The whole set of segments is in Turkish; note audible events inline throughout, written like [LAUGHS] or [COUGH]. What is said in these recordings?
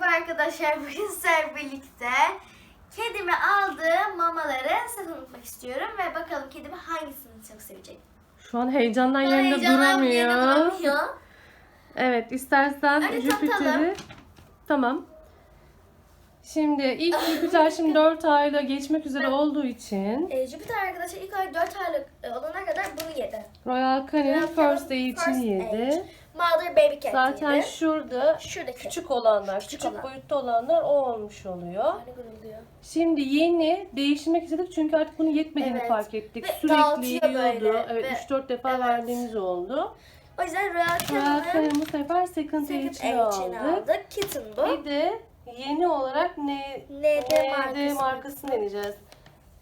Merhaba arkadaşlar. [LAUGHS] Bugün sizlerle birlikte kedime aldığım mamaları satın istiyorum ve bakalım kedimi hangisini çok sevecek. Şu an heyecandan Ben yerinde duramıyor. duramıyor. Evet istersen Hadi Jüpiter'i... Tamam. Şimdi ilk Jüpiter şimdi [LAUGHS] 4 ayla geçmek üzere olduğu için E, Jüpiter arkadaşlar ilk ay 4 aylık e, olana kadar bunu yedi. Royal Canin First Canin Day için yedi. Age. Mother Baby Cat Zaten yedi. şurada Şuradaki. küçük olanlar, Küçük küçük, olan. boyutta olanlar o olmuş oluyor. Hani. Şimdi yeni değiştirmek istedik çünkü artık bunu yetmediğini Evet. fark ettik. Ve Sürekli yiyordu. Evet Ve- 3-4 defa evet. verdiğimiz oldu. O yüzden Royal Royal Canin'in Canin bu sefer Second Age'ini aldık. aldık. Kitten bu. Bir de yeni olarak ne ND ND markası. markasını deneyeceğiz.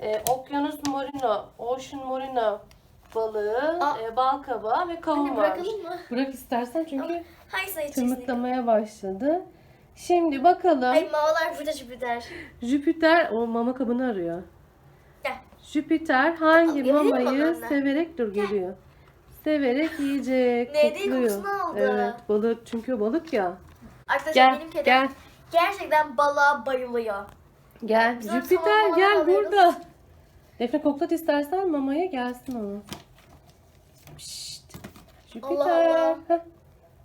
Ee, Okyanus Morino, Ocean Morino balığı, Aa. e, bal kabağı ve kavun Anne varmış. bırakalım mı? Bırak istersen çünkü içeceksin? tırmıklamaya başladı. Şimdi bakalım Ay mamalar burada Jüpiter. Jüpiter o mama kabını arıyor. Gel. Jüpiter hangi mi mamayı severek dur geliyor. Severek yiyecek, Ne, değil, kokluyor. kokusunu aldı. Evet, balık çünkü o balık ya. Arkadaşlar Gel, benim kedim gel. gerçekten balığa bayılıyor. Gel Biz onu Jüpiter gel alıyoruz. burada. Defne koklat istersen mamaya gelsin onu. Jüpiter. Allah Allah.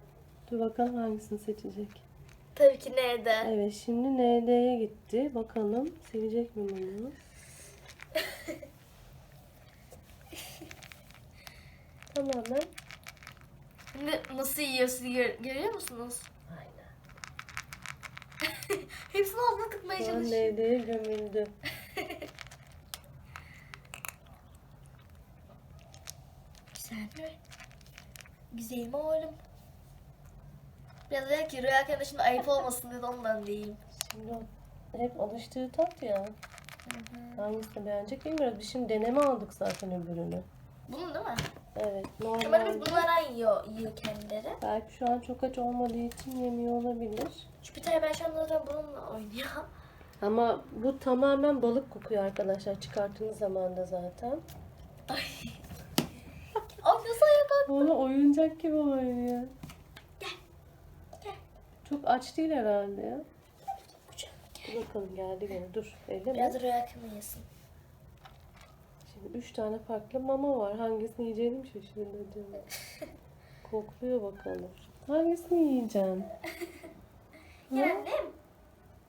[LAUGHS] Dur bakalım hangisini seçecek. Tabii ki nerede? Evet şimdi ND'ye gitti. Bakalım sevecek mi bunu? [LAUGHS] Tamamen. Şimdi nasıl yiyor siz gör- görüyor musunuz? Aynen. [LAUGHS] Hepsini ağzına tıkmaya Şu an çalışıyor. ND'ye gömüldü. Güzel mi? Güzel mi oğlum? Biraz dedi ki rüya arkadaşım ayıp olmasın dedi ondan diyeyim. Şimdi o hep alıştığı tat ya. Hangisini beğenecek bilmiyoruz. Biz şimdi deneme aldık zaten öbürünü. Bunun değil mi? Evet. Umarım Normalde. biz bunlara yiyor, yiyor kendileri. Belki şu an çok aç olmadığı için yemiyor olabilir. Jüpiter ben şu an zaten bununla oynuyor. Ama bu tamamen balık kokuyor arkadaşlar çıkarttığınız zaman da zaten. Ay Onu oyuncak gibi oynuyor. Gel. Gel. Çok aç değil herhalde ya. Dur bakalım geldi gene. Dur. Elleme. Biraz da rüya yesin. Şimdi üç tane farklı mama var. Hangisini yiyeceğini mi şaşırdı acaba? [LAUGHS] Kokluyor bakalım. Hangisini yiyeceksin? [LAUGHS] Annem.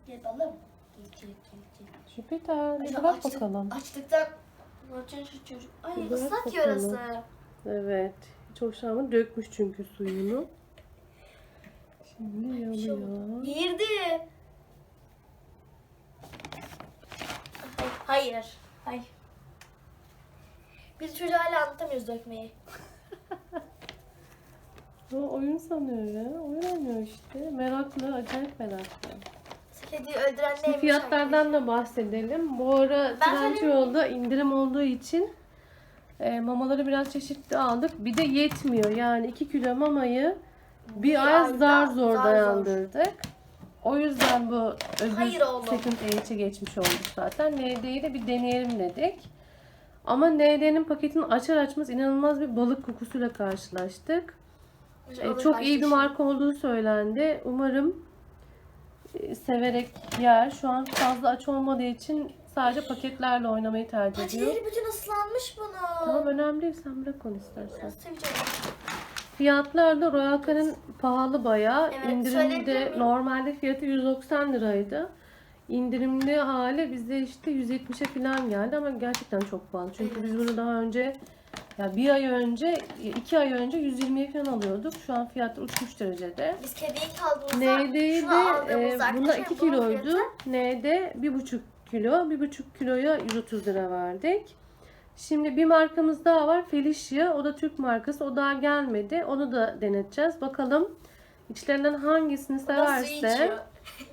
Gel balım. Gel gel gel gel. Jüpiter. Bir bak açlık- bakalım. Açlıktan yapacak şu çocuk? Ay bakalım. orası. Evet. Hoşlanmadı. Dökmüş çünkü suyunu. Şimdi yanıyor. Girdi. Hayır. Hayır. Biz çocuğa hala anlatamıyoruz dökmeyi. [LAUGHS] O oyun sanıyor ya. Oyun oynuyor işte. Meraklı, acayip meraklı. Kediyi öldüren neymiş? fiyatlardan da bahsedelim. Bu ara Ben Trendyol'da indirim olduğu için e, mamaları biraz çeşitli aldık. Bir de yetmiyor. Yani 2 kilo mamayı bir, Bir zar zor zor. dayandırdık. O yüzden bu öbür second age'e geçmiş olduk zaten. ND'yi de bir deneyelim dedik. Ama ND'nin paketini açar açmaz inanılmaz bir balık kokusuyla karşılaştık. E, çok iyi bir marka olduğu söylendi. Umarım e, severek yer. Şu an fazla aç olmadığı için sadece paketlerle oynamayı tercih ediyor. Paçaları bütün ıslanmış bunu. Tamam önemli değil. Sen bırak onu istersen. Seveceğim. Fiyatlar da Royal Canin pahalı bayağı. Evet, İndirimde normalde fiyatı 190 liraydı. İndirimli hali bizde işte 170'e falan geldi ama gerçekten çok pahalı. Çünkü biz bunu daha önce ya bir ay önce, iki ay önce 120'ye falan alıyorduk. Şu an fiyatlar uçmuş derecede. Biz kediyi kaldığımızda aldığımızda e, bunda arkadaşlar 2 bunun kiloydu. N'de 1,5 kilo. 1,5 kiloya 130 lira verdik. Şimdi bir markamız daha var. Felicia. O da Türk markası. O daha gelmedi. Onu da deneteceğiz. Bakalım içlerinden hangisini severse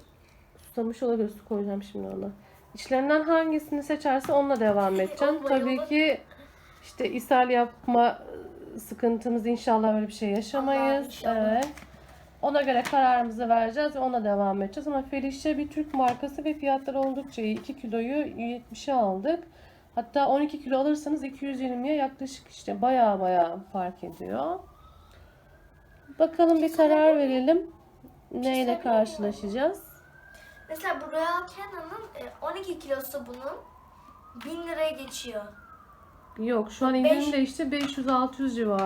[LAUGHS] susamış olabilir. Su koyacağım şimdi ona. İçlerinden hangisini seçerse onunla devam edeceğim. Tabii ki işte ishal yapma sıkıntımız inşallah böyle bir şey yaşamayız. Evet. Ona göre kararımızı vereceğiz ve ona devam edeceğiz. Ama Felicia bir Türk markası ve fiyatları oldukça iyi. 2 kiloyu 70'e aldık. Hatta 12 kilo alırsanız 220'ye yaklaşık işte baya baya fark ediyor. Bakalım bir karar verelim. Neyle karşılaşacağız? Mesela bu Royal Canon'ın e, 12 kilosu bunun 1000 liraya geçiyor. Yok şu an Beş- indirimde işte 500-600 civarı.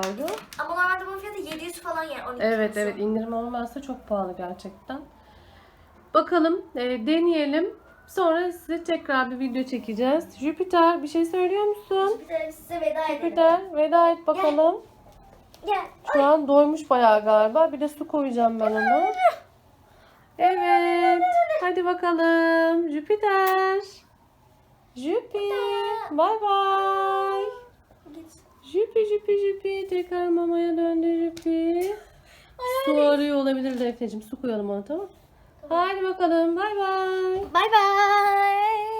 Ama normalde bunun fiyatı 700 falan yani 12 Evet kilosu. evet indirim olmazsa çok pahalı gerçekten. Bakalım e, deneyelim. Sonra size tekrar bir video çekeceğiz. Jüpiter bir şey söylüyor musun? Jüpiter size veda edelim. Jüpiter veda et bakalım. Gel. Şu an doymuş bayağı galiba. Bir de su koyacağım ben ona. Evet. Hadi bakalım. Jüpiter. Jüpi. Bay bay. Jüpi jüpi jüpi. Tekrar mamaya döndü jüpi. Su arıyor olabilir Defneciğim. Su koyalım ona tamam? Hadi bakalım. Bay bay. Bay bay.